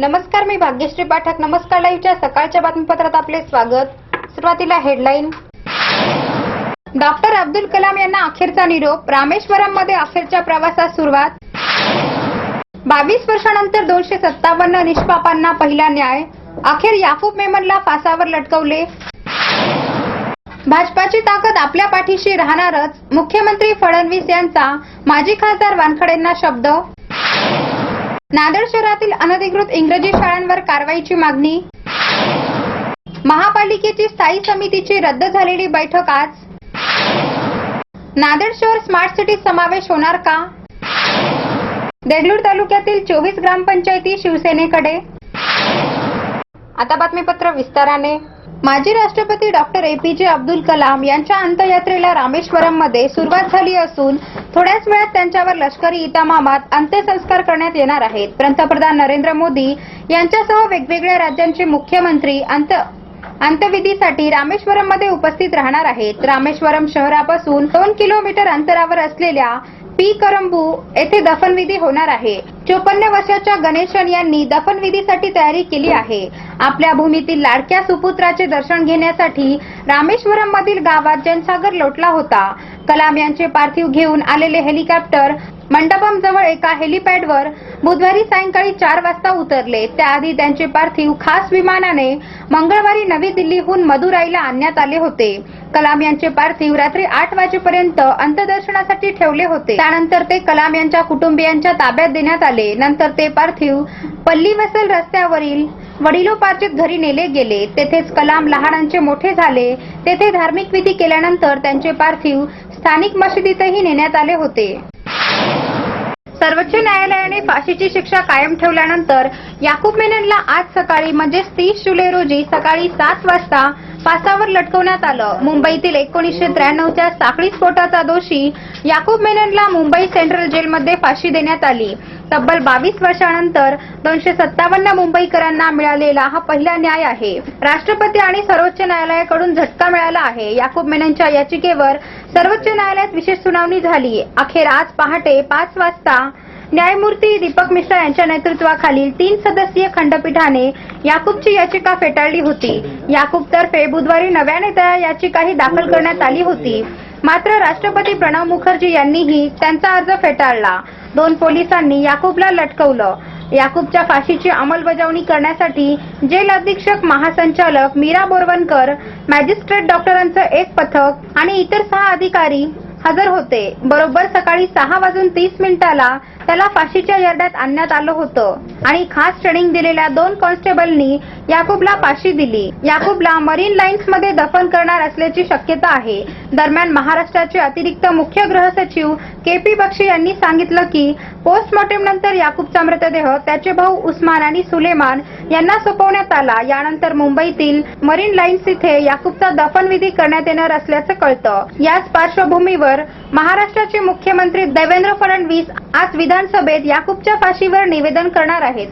नमस्कार मी भाग्यश्री पाठक. नमस्कार लाईव्हच्या सकाळच्या बातमीपत्रात आपले स्वागत. सुरुवातीला हेडलाईन. डॉक्टर अब्दुल कलाम यांना अखेरचा निरोप. रामेश्वरममध्ये अखेरच्या प्रवासास सुरुवात. बावीस वर्षानंतर दोनशे सत्तावन्न निष्पापांना पहिला न्याय. अखेर याकूब मेमनला फासावर लटकवले. भाजपाची ताकद आपल्या पाठीशी राहणारच. मुख्यमंत्री फडणवीस यांचा माजी खासदार वानखडेंना शब्द नांदेड शहरातील अनधिकृत इंग्रजी शाळांवर कारवाईची मागणी? महापालिकेची स्थायी समितीची रद्द झालेली बैठक आज? नांदेड शहर स्मार्ट सिटी समावेश होणार का? देगलूर तालुक्यातील चोवीस ग्रामपंचायती शिवसेनेकडे? आता बातमीपत्र विस्ताराने. माजी राष्ट्रपती डॉक्टर ए पी जे अब्दुल कलाम यांच्या अंत्ययात्रेला रामेश्वरममध्ये सुरुवात झाली असून थोड्याच वेळात त्यांच्यावर लष्करी इतामामात अंत्यसंस्कार करण्यात येणार आहेत. पंतप्रधान नरेंद्र मोदी यांच्यासह वेगवेगळ्या राज्यांचे मुख्यमंत्री अंत अंत्यविधीसाठी रामेश्वरममध्ये उपस्थित राहणार आहेत. रामेश्वरम शहरापासून दोन किलोमीटर अंतरावर असलेल्या पी करंबू येथे दफनविधी होणार आहे. चोपन्न वर्षाच्या गणेशन यांनी दफनविधीसाठी तयारी केली आहे. आपल्या भूमीतील लाडक्या सुपुत्राचे दर्शन घेण्यासाठी रामेश्वरम मधील गावात जनसागर लोटला होता. कलाम यांचे पार्थिव घेऊन आलेले हेलिकॉप्टर मंडपम जवळ एका हेलिपॅडवर बुधवारी सायंकाळी चार वाजता उतरले. त्याआधी त्यांचे पार्थिव खास विमानाने मंगळवारी नवी दिल्लीहून मदुराईला आणण्यात आले होते. कलाम यांचे पार्थिव रात्री आठ वाजेपर्यंत अंत्यदर्शनासाठी ठेवले होते. त्यानंतर ते कलाम यांच्या कुटुंबियांच्या ताब्यात देण्यात आले. नंतर ते पार्थिव पल्लीवसल रस्त्यावरील वडिलोपार्जित घरी नेले गेले. तेथेच कलाम लहानांचे मोठे झाले. तेथे धार्मिक विधी केल्यानंतर त्यांचे पार्थिव स्थानिक मशिदीतही नेण्यात आले होते. सर्वोच्च न्यायालयाने फाशीची शिक्षा कायम ठेवल्यानंतर याकूब मेननला आज सकाळी म्हणजेच तीस जुलै रोजी सकाळी सात वाजता फासावर लटकवण्यात आलं. मुंबईतील एकोणीसशे त्र्याण्णवच्या साखळी स्फोटाचा दोषी याकूब मेननला मुंबई सेंट्रल जेलमध्ये फाशी देण्यात आली. तब्बल बावीस वर्षानंतर दोनशे सत्तावन्न मुंबईकरांना मिळालेला हा पहिला न्याय आहे. राष्ट्रपती आणि सर्वोच्च न्यायालयाकडून झटका मिळाला आहे. याकूब मेननच्या याचिकेवर सर्वोच्च न्यायालयात विशेष सुनावणी झाली. अखेर आज पहाटे पाच वाजता न्यायमूर्ती दीपक मिश्रा यांच्या नेतृत्वाखालील तीन सदस्यीय खंडपीठाने याकूबची याचिका फेटाळली होती. याकूबतर्फे बुधवारी नव्याने त्या याचिकाही दाखल करण्यात आली होती. मात्र राष्ट्रपती प्रणव मुखर्जी यांनीही त्यांचा अर्ज फेटाळला. दोन पोलिसांनी याकूबला लटकवलं. याकूबच्या फाशीची अंमलबजावणी करण्यासाठी जेल अधीक्षक महासंचालक मीरा बोरवणकर मॅजिस्ट्रेट डॉक्टरांचं एक पथक आणि इतर सहा अधिकारी हजर होते. बरोबर सकाळी सहा वाजून तीस मिनिटाला त्याला फाशीच्या यर्डात आणण्यात आलं होतं आणि खास ट्रेनिंग दिलेल्या दोन कॉन्स्टेबलनी याकूबला फाशी दिली. याकूबला मरीन लाईन्समध्ये दफन करणार असल्याची शक्यता आहे. दरम्यान महाराष्ट्राचे अतिरिक्त मुख्य गृह सचिव के पी बक्षी यांनी सांगितलं की पोस्टमॉर्टम नंतर याकूबचा मृतदेह त्याचे भाऊ उस्मान आणि सुलेमान यांना सोपवण्यात आला. यानंतर मुंबईतील मरीन लाईन्स इथे याकूबचा दफनविधी करण्यात येणार असल्याचं कळतं. याच पार्श्वभूमीवर महाराष्ट्राचे मुख्यमंत्री देवेंद्र फडणवीस आज विधानसभेत याकूबच्या फाशीवर निवेदन करणार आहेत.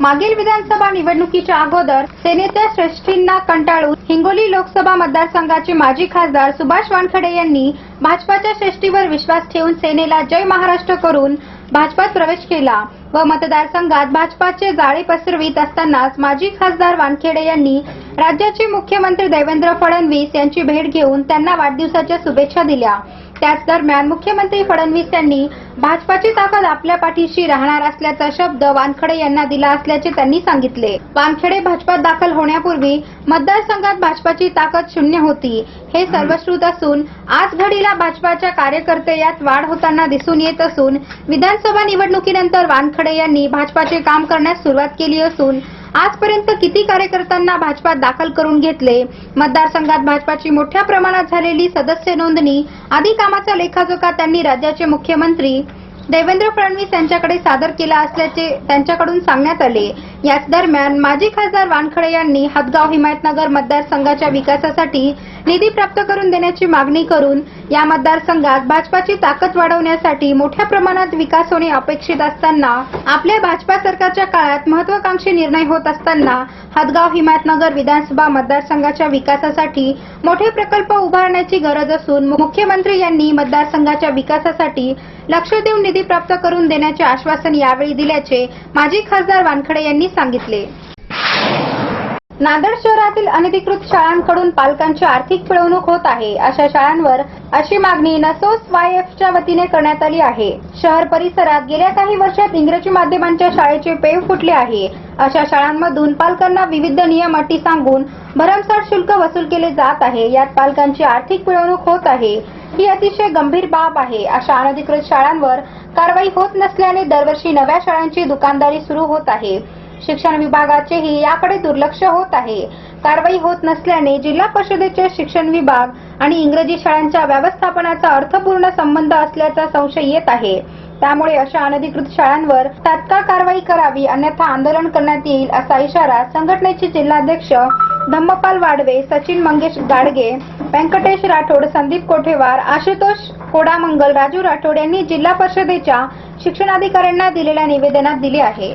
मागील विधानसभा निवडणुकीच्या अगोदर सेनेच्या श्रेष्ठींना कंटाळून हिंगोली लोकसभा मतदारसंघाचे माजी खासदार सुभाष वानखडे यांनी भाजपाच्या श्रेष्ठीवर विश्वास ठेवून सेनेला जय महाराष्ट्र करून भाजपात प्रवेश केला. व मतदारसंघात भाजपाचे जाळे पसरवीत असतानाच माजी खासदार वानखेडे यांनी राज्याचे मुख्यमंत्री देवेंद्र फडणवीस यांची भेट घेऊन त्यांना वाढदिवसाच्या शुभेच्छा दिल्या. त्याच दरम्यान मुख्यमंत्री फडणवीस यांनी भाजपाची ताकद आपल्या पाठीशी राहणार असल्याचा शब्द वानखडे यांना दिला असल्याचे त्यांनी सांगितले. वानखेडे भाजपात दाखल होण्यापूर्वी मतदारसंघात भाजपाची ताकद शून्य होती. हे सर्वश्रुत असून आज घडीला भाजपाच्या कार्यकर्ते यात वाढ होताना दिसून येत असून विधानसभा निवडणुकीनंतर वानखडे यांनी भाजपाचे काम करण्यास सुरुवात केली असून आजपर्यंत किती कार्यकर्त्यांना भाजपात दाखल करून घेतले? मतदारसंघात भाजपाची मोठ्या प्रमाणात झालेली सदस्य नोंदणी आदी कामाचा लेखाजोखा त्यांनी राज्याचे मुख्यमंत्री देवेंद्र फडणवीस यांच्याकडे सादर केला असल्याचे त्यांच्याकडून सांगण्यात आले. याच दरम्यान माजी खासदार वानखडे यांनी हदगाव हिमायतनगर मतदारसंघाच्या विकासासाठी निधी प्राप्त करून देण्याची मागणी करून या मतदारसंघात भाजपाची ताकद वाढवण्यासाठी मोठ्या प्रमाणात विकास होणे अपेक्षित असताना आपल्या भाजपा सरकारच्या काळात महत्वाकांक्षी निर्णय होत असताना हदगाव हिमायतनगर विधानसभा मतदारसंघाच्या विकासासाठी मोठे प्रकल्प उभारण्याची गरज असून मुख्यमंत्री यांनी मतदारसंघाच्या विकासासाठी लक्ष देऊन निधी प्राप्त करून देण्याचे आश्वासन यावेळी दिल्याचे माजी खासदार वानखडे यांनी सांगितले. नांदेड शहरातील अनधिकृत शाळांकडून पालकांची आर्थिक पिळवणूक होत आहे. अशा शाळांवर अशी मागणी नसोस वाय च्या वतीने करण्यात आली आहे. शहर परिसरात गेल्या काही वर्षात इंग्रजी माध्यमांच्या शाळेचे पेव फुटले आहे. अशा शाळांमधून पालकांना विविध नियम अटी सांगून भरमसाठ शुल्क वसूल केले जात आहे. यात पालकांची आर्थिक पिळवणूक होत आहे. ही अतिशय गंभीर बाब आहे. अशा अनधिकृत शाळांवर कारवाई होत नसल्याने दरवर्षी नव्या शाळांची दुकानदारी सुरू होत आहे. शिक्षण विभागाचेही याकडे दुर्लक्ष होत आहे. कारवाई होत नसल्याने जिल्हा परिषदेचे शिक्षण विभाग आणि इंग्रजी शाळांच्या व्यवस्थापनाचा अर्थपूर्ण संबंध असल्याचा संशय येत आहे. त्यामुळे अशा अनधिकृत शाळांवर तात्काळ कारवाई करावी अन्यथा आंदोलन करण्यात येईल असा इशारा संघटनेचे जिल्हाध्यक्ष धम्मपाल वाडवे सचिन मंगेश गाडगे व्यंकटेश राठोड संदीप कोठेवार आशुतोष कोडामंगल राजू राठोड यांनी जिल्हा परिषदेच्या शिक्षणाधिकाऱ्यांना दिलेल्या निवेदनात दिले आहे.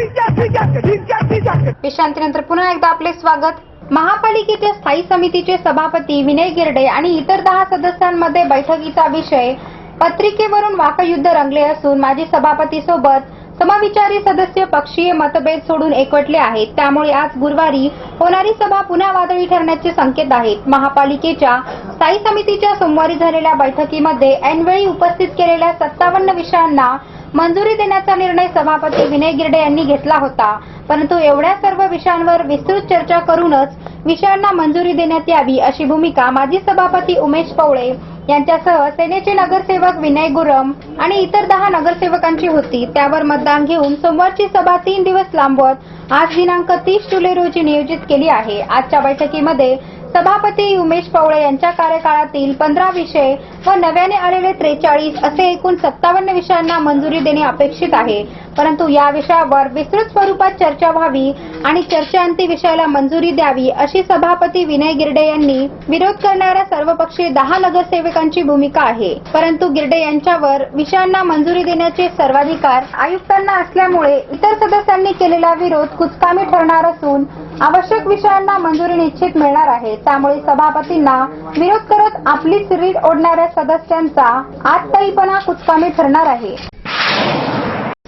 विश्रांतीनंतर पुन्हा एकदा आपले स्वागत. महापालिकेच्या स्थायी समितीचे सभापती विनय गिरडे आणि इतर दहा सदस्यांमध्ये बैठकीचा विषय पत्रिकेवरून वाकयुद्ध रंगले असून माजी सभापती सोबत समविचारी सदस्य पक्षीय मतभेद सोडून एकवटले आहेत. त्यामुळे आज गुरुवारी होणारी सभा पुन्हा वादळी ठरण्याचे संकेत आहेत. महापालिकेच्या स्थायी समितीच्या सोमवारी झालेल्या बैठकीमध्ये ऐनवेळी उपस्थित केलेल्या सत्तावन्न विषयांना मंजुरी देण्याचा निर्णय सभापती विनय गिरडे यांनी घेतला होता. परंतु एवढ्या सर्व विषयांवर विस्तृत चर्चा करूनच विषयांना मंजुरी देण्यात यावी अशी भूमिका माजी सभापती उमेश पवळे यांच्यासह सेनेचे नगरसेवक विनय गुरम आणि इतर दहा नगरसेवकांची होती. त्यावर मतदान घेऊन सोमवारची सभा तीन दिवस लांबवत आज दिनांक तीस जुलै रोजी नियोजित केली आहे. आजच्या बैठकीमध्ये सभापती उमेश पवळे यांच्या कार्यकाळातील पंधरा विषय व नव्याने आलेले त्रेचाळीस असे एकूण सत्तावन्न विषयांना मंजुरी देणे अपेक्षित आहे. परंतु या विषयावर विस्तृत स्वरूपात चर्चा व्हावी आणि चर्चेअंती विषयाला मंजुरी द्यावी अशी सभापती विनय गिरडे यांनी विरोध करणाऱ्या सर्वपक्षीय दहा नगरसेवकांची भूमिका आहे. परंतु गिरडे यांच्यावर विषयांना मंजुरी देण्याचे सर्वाधिकार आयुक्तांना असल्यामुळे इतर सदस्यांनी केलेला विरोध कुचकामी ठरणार असून आवश्यक विषयांना मंजुरी निश्चित मिळणार आहे. त्यामुळे सभापतींना विरोध करत आपली सिरीट ओढणाऱ्या सदस्यांचा आजताईपणा कुचकामी ठरणार आहे.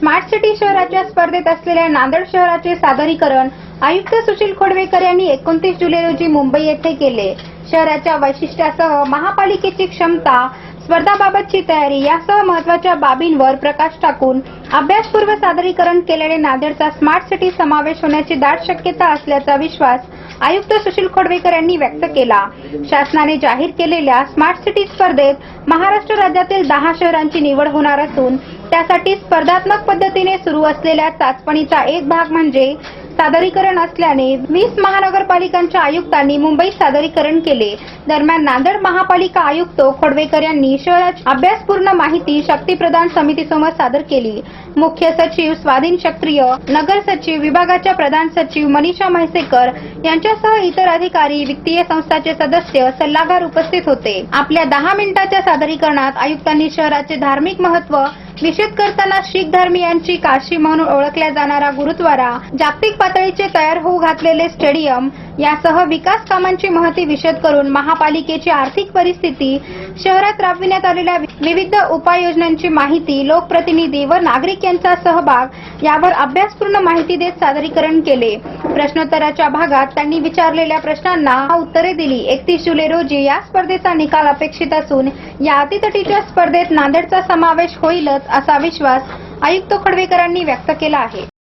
स्मार्ट सिटी शहराच्या स्पर्धेत असलेल्या नांदेड शहराचे सादरीकरण आयुक्त सुशील खोडवेकर यांनी एकोणतीस जुलै रोजी मुंबई येथे केले. शहराच्या वैशिष्ट्यासह महापालिकेची क्षमता स्पर्धाबाबतची तयारी यासह महत्त्वाच्या बाबींवर प्रकाश टाकून अभ्यासपूर्व सादरीकरण केल्याने नांदेडचा स्मार्ट सिटी समावेश होण्याची दाट शक्यता असल्याचा विश्वास आयुक्त सुशील खोडवेकर यांनी व्यक्त केला. शासनाने जाहीर केलेल्या स्मार्ट सिटी स्पर्धेत महाराष्ट्र राज्यातील दहा शहरांची निवड होणार असून त्यासाठी स्पर्धात्मक पद्धतीने सुरू असलेल्या चाचपणीचा एक भाग म्हणजे सादरीकरण असल्याने वीस महानगरपालिकांच्या आयुक्तांनी मुंबईत सादरीकरण केले. दरम्यान नांदेड महापालिका आयुक्त खोडवेकर यांनी शहराची अभ्यासपूर्ण माहिती शक्तीप्रदान समितीसमोर सादर केली. मुख्य सचिव स्वाधीन क्षत्रिय नगर सचिव विभागाच्या प्रधान सचिव मनीषा म्हैसेकर यांच्यासह इतर अधिकारी वित्तीय संस्थाचे सदस्य सल्लागार उपस्थित होते. आपल्या दहा मिनिटाच्या सादरीकरणात आयुक्तांनी शहराचे धार्मिक महत्त्व निषेध करताना शीख धर्मियांची काशी म्हणून ओळखल्या जाणारा गुरुद्वारा जागतिक पातळीचे तयार होऊ घातलेले स्टेडियम यासह विकास कामांची महती विशद करून महापालिकेची आर्थिक परिस्थिती शहरात राबविण्यात आलेल्या विविध उपाययोजनांची माहिती लोकप्रतिनिधी व नागरिक यांचा सहभाग यावर अभ्यासपूर्ण माहिती देत सादरीकरण केले. प्रश्नोत्तराच्या भागात त्यांनी विचारलेल्या प्रश्नांना उत्तरे दिली. एकतीस जुलै रोजी या स्पर्धेचा निकाल अपेक्षित असून या अतितटीच्या स्पर्धेत नांदेडचा समावेश होईलच असा विश्वास आयुक्त खडवेकरांनी व्यक्त केला आहे.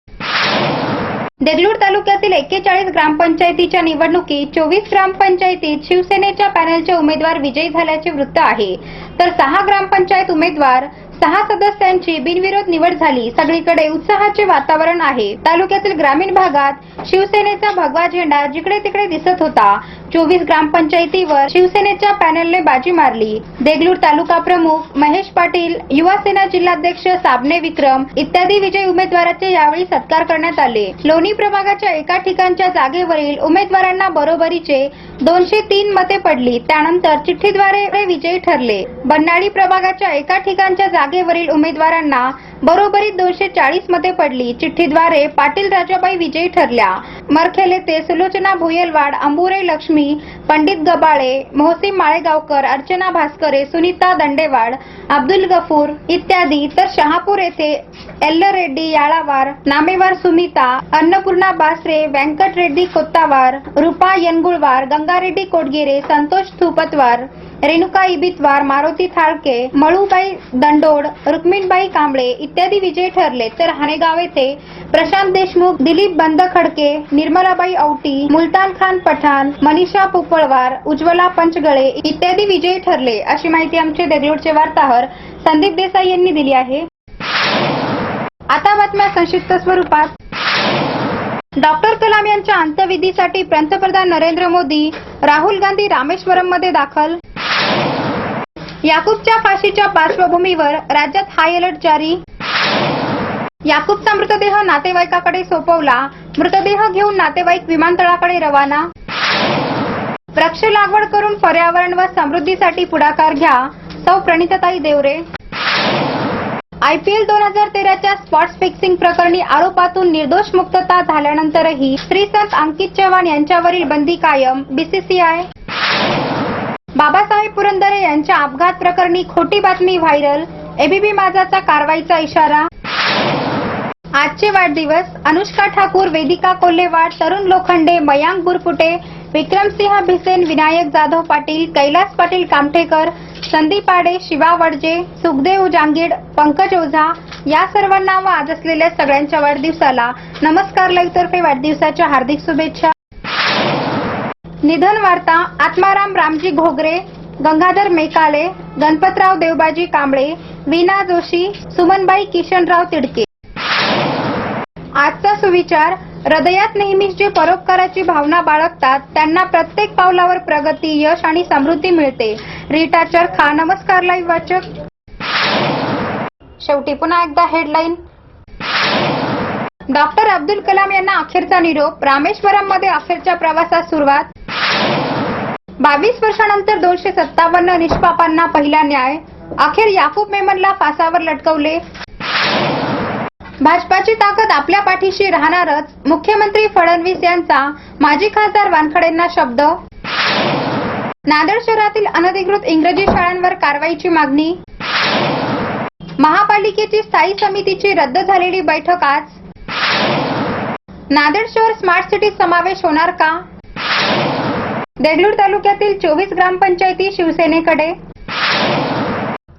देगलूर तालुक्यातील एक्केचाळीस ग्रामपंचायतीच्या निवडणुकीत चोवीस ग्रामपंचायतीत शिवसेनेच्या पॅनलचे उमेदवार विजयी झाल्याचे वृत्त आहे. तर सहा ग्रामपंचायत उमेदवार सहा सदस्यांची बिनविरोध निवड झाली. सगळीकडे उत्साहाचे वातावरण आहे. तालुक्यातील ग्रामीण भागात शिवसेनेचा भगवा झेंडा जिकडे तिकडे दिसत होता. चोवीस ग्रामपंचायतीवर शिवसेनेच्या पॅनलने बाजी मारली. देगलूर तालुका प्रमुख महेश पाटील युवा सेना जिल्हाध्यक्ष साबणे विक्रम इत्यादी विजयी उमेदवाराचे यावेळी सत्कार करण्यात आले. लोणी प्रभागाच्या एका ठिकाणच्या जागेवरील उमेदवारांना बरोबरीचे दोनशे तीन मते पडली. त्यानंतर चिठ्ठीद्वारे विजयी ठरले. बन्नाळी प्रभागाच्या एका ठिकाणच्या जागेवरील उमेदवारांना बरोबरीत दोनशे चाळीस मते पडली. चिठ्ठीद्वारे पाटील राजाबाई विजयी ठरल्या. मरखेले ते सुलोचना भुयलवाड अंबुरे लक्ष्मी पंडित गबाळे मोहसिम माळेगावकर अर्चना भास्करे सुनीता दंडेवाड अब्दुल गफूर इत्यादी तर शहापूर येथे एल्ल रेड्डी याळावार नामेवार सुमिता अन्नपूर्णा बासरे व्यंकट रेड्डी कोत्तावार रुपा यनगुळवार गंगारेड्डी कोटगिरे संतोष थुपतवार रेणुका इबितवार मारुती थाळके मळूबाई दंडोड रुक्मिणबाई कांबळे इत्यादी विजयी ठरले. तर हानेगाव येथे प्रशांत देशमुख दिलीप बंद खडके निर्मलाबाई औटी मुलतान खान पठाण मनीषा पुपळवार उज्ज्वला पंचगळे इत्यादी विजयी ठरले. अशी माहिती आमचे देगलूरचे वार्ताहर संदीप देसाई यांनी दिली आहे. आता बातम्या संक्षिप्त स्वरूपात. डॉक्टर कलाम यांच्या अंत्यविधीसाठी पंतप्रधान नरेंद्र मोदी राहुल गांधी रामेश्वरममध्ये दाखल याकूबच्या फाशीच्या पार्श्वभूमीवर राज्यात हाय अलर्ट जारी. याकूबचा मृतदेह नातेवाईकाकडे सोपवला. मृतदेह घेऊन नातेवाईक विमानतळाकडे रवाना. वृक्ष लागवड करून पर्यावरण व समृद्धीसाठी पुढाकार घ्या सौ प्रणिताताई देवरे. आयपीएल दोन हजार तेराच्या स्पॉट्स फिक्सिंग प्रकरणी आरोपातून निर्दोष मुक्तता झाल्यानंतरही श्रीसंत अंकित चव्हाण यांच्यावरील बंदी कायम. बीसीसीआय बाबासाहेब पुरंदरे यांच्या अपघात प्रकरणी खोटी बातमी व्हायरल. एबीबी माझाचा कारवाईचा इशारा. आजचे वाढदिवस. अनुष्का ठाकूर वेदिका कोल्हेवाड तरुण लोखंडे मयांक बुरपुटे विक्रमसिंह भिसेन विनायक जाधव पाटील कैलास पाटील कामठेकर संदीप आडे शिवा वडजे सुखदेव जांगीड पंकज ओझा या सर्वांना व आज असलेल्या सगळ्यांच्या वाढदिवसाला नमस्कार. लाईव्ह तर्फे वाढदिवसाच्या हार्दिक शुभेच्छा. निधन वार्ता आत्माराम रामजी घोगरे गंगाधर मेकाले गणपतराव देवबाजी कांबळे वीणा जोशी सुमनबाई किशनराव तिडके. आजचा सुविचार हृदयात नेहमीच जे परोपकाराची भावना बाळगतात त्यांना प्रत्येक पावलावर प्रगती यश आणि समृद्धी मिळते. रीटा खा नमस्कार लाईव्ह वाचक. शेवटी पुन्हा एकदा हेडलाईन. डॉक्टर अब्दुल कलाम यांना अखेरचा निरोप रामेश्वरममध्ये अखेरच्या प्रवासास सुरुवात. बावीस वर्षानंतर दोनशे सत्तावन्न निष्पापांना पहिला न्याय. अखेर याकूब मेमनला फासावर लटकवले. भाजपाची ताकद आपल्या पाठीशी राहणारच मुख्यमंत्री फडणवीस यांचा माजी खासदार वानखडेंना शब्द. नांदेड शहरातील अनधिकृत इंग्रजी शाळांवर कारवाईची मागणी. महापालिकेची स्थायी समितीची रद्द झालेली बैठक आज. नांदेड शहर स्मार्ट सिटी समावेश होणार का? देगलूर तालुक्यातील चोवीस ग्रामपंचायती शिवसेनेकडे.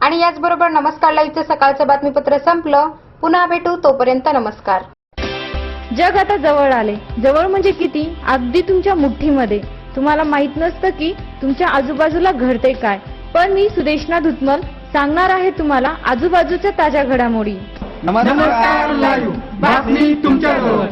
आणि याचबरोबर नमस्कार लाईव्हचं सकाळचं बातमीपत्र संपलं. पुन्हा भेटू तोपर्यंत नमस्कार. जग आता जवळ आले. जवळ म्हणजे किती? अगदी तुमच्या मुठ्ठीमध्ये. तुम्हाला माहीत नसतं की तुमच्या आजूबाजूला घडते काय. पण मी सुदेशना धुतमल सांगणार आहे तुम्हाला आजूबाजूच्या ताज्या घडामोडी. नमस्कार लाईव्ह. बातमी तुमच्याजवळ.